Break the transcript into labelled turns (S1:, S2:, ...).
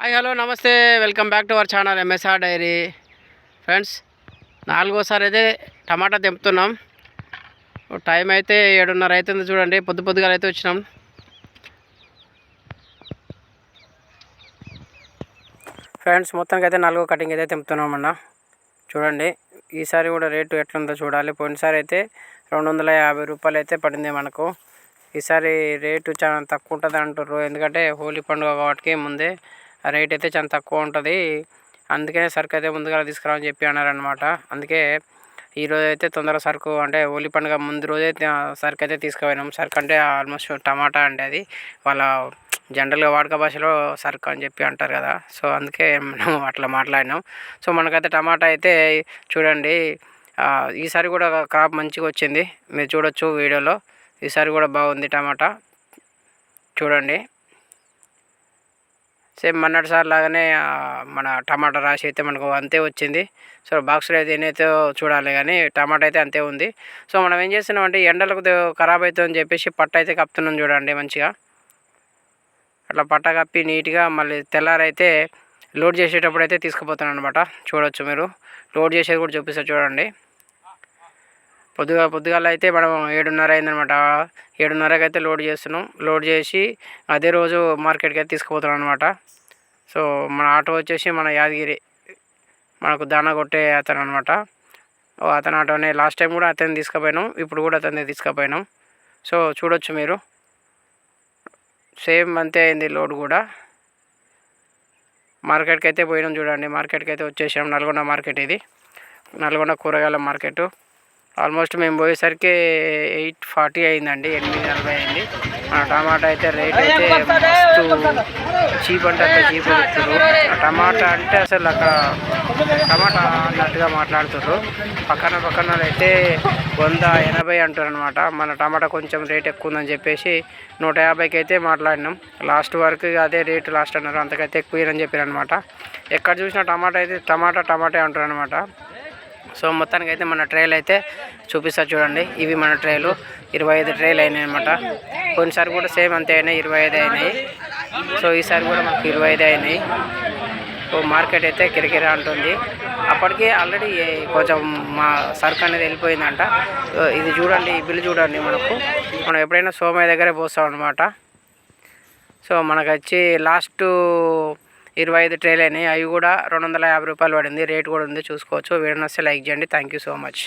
S1: Hi hello నమస్తే. Welcome back to our channel MSR diary friends నాలుగోసారి అయితే టమాటా తెంపుతున్నాం. Time అయితే ఏడున్నర అవుతుంది చూడండి. పొద్దు పొద్దుగా అయితే వచ్చినాం. ఫ్రెండ్స్ మొత్తానికి అయితే నాలుగో కటింగ్ అయితే తెంపుతున్నాం అన్న. చూడండి ఈసారి కూడా రేటు ఎట్లుందో చూడాలి. పోయినసారి అయితే రెండు వందల యాభై రూపాయలు అయితే పడింది మనకు. ఈసారి రేటు చాలా తక్కువ ఉంటుంది అంటారు ఎందుకంటే హోలీ పండుగ కాబట్టి ముందే రేట్ అయితే చాలా తక్కువ ఉంటుంది. అందుకనే సరుకు అయితే ముందుగా తీసుకురావని చెప్పి అన్నారనమాట అందుకే ఈరోజు అయితే తొందర సరుకు అంటే హోలీ పండుగ ముందు రోజే సరుకు అయితే తీసుకుపోయినాం. సరుకు అంటే ఆల్మోస్ట్ టమాటా అంటే అది. వాళ్ళ జనరల్గా వాడుక భాషలో సరుకు అని చెప్పి అంటారు కదా. సో అందుకే మనం అట్లా మాట్లాడినాం. సో మనకైతే టమాటా అయితే చూడండి ఈసారి కూడా క్రాప్ మంచిగా వచ్చింది. మీరు చూడొచ్చు వీడియోలో. ఈసారి కూడా బాగుంది టమాటా. చూడండి. సేమ్ మన్నటి సార్ లాగానే మన టమాటా రాశి అయితే మనకు అంతే వచ్చింది. సో బాక్స్లో అయితే ఎన్నైతే చూడాలి కానీ టమాటా అయితే అంతే ఉంది. సో మనం ఏం చేస్తున్నామంటే ఎండలకు ఖరాబ్ అవుతుందని చెప్పేసి పట్ట అయితే కప్పుతున్నాం చూడండి మంచిగా. అట్లా పట్ట కప్పి నీట్గా మళ్ళీ తెల్లారైతే లోడ్ చేసేటప్పుడు అయితే తీసుకుపోతాను అనమాట చూడొచ్చు మీరు. లోడ్ చేసేది కూడా చూపిస్తారు చూడండి. పొద్దుగా పొద్దుగాల అయితే మనం ఏడున్నర అయిందనమాట ఏడున్నరకి అయితే లోడ్ చేస్తున్నాం. లోడ్ చేసి అదే రోజు మార్కెట్కి అయితే తీసుకుపోతున్నాం అనమాట సో మన ఆటో వచ్చేసి మన యాదగిరి మనకు దాన కొట్టే అతను అనమాట అతను ఆటోనే లాస్ట్ టైం కూడా అతన్ని తీసుకుపోయినాం. ఇప్పుడు కూడా అతన్ని తీసుకుపోయినాం. సో చూడొచ్చు మీరు. సేమ్ అంతే అయింది లోడ్ కూడా. మార్కెట్కి అయితే పోయినాం చూడండి. మార్కెట్కి అయితే వచ్చేసాం. నల్గొండ మార్కెట్ ఇది. నల్గొండ కూరగాయల మార్కెట్. ఆల్మోస్ట్ మేము పోయేసరికి ఎయిట్ ఫార్టీ అయిందండి ఎనిమిది నలభై అయింది. మన టమాటా అయితే రేట్ అయితే మస్తు చీప్ అంటే అంత చీప్ టమాటా అంటే అసలు అక్కడ టమాటా అన్నట్టుగా మాట్లాడుతున్నారు పక్కన పక్కన అయితే వంద ఎనభై అంటారు అనమాట మన టమాటా కొంచెం రేట్ ఎక్కువ ఉందని చెప్పేసి నూట యాభైకి అయితే మాట్లాడినాం. లాస్ట్ వరకు అదే రేటు లాస్ట్ అన్నారు. అంతకైతే ఎక్కువ అని చెప్పారు అనమాట ఎక్కడ చూసినా టమాటా అయితే టమాటా టమాటా అంటారు అనమాట సో మొత్తానికి అయితే మన ట్రైల్ అయితే చూపిస్తా చూడండి. ఇవి మన ట్రైలు. ఇరవై ఐదు ట్రైలు అయినాయి అనమాట కొన్నిసారి కూడా సేమ్ అంతే అయినాయి. ఇరవై ఐదు అయినాయి. సో ఈసారి కూడా మనకు ఇరవై ఐదు అయినాయి. సో మార్కెట్ అయితే కిరకిర అంటుంది. అప్పటికే ఆల్రెడీ కొంచెం మా సరుకు అనేది వెళ్ళిపోయిందంట. ఇది చూడండి ఈ బిల్లు చూడండి మనకు. మనం ఎప్పుడైనా సోమయ్య దగ్గరే పోస్తాం అనమాట సో మనకు వచ్చి లాస్ట్ ఇరవై ఐదు ట్రేలు అయినాయి అవి కూడా రెండు వందల యాభై రూపాయలు పడింది. రేట్ కూడా ఉంది. చూసుకోవచ్చు. వీడియో లైక్ చేయండి. Thank you so much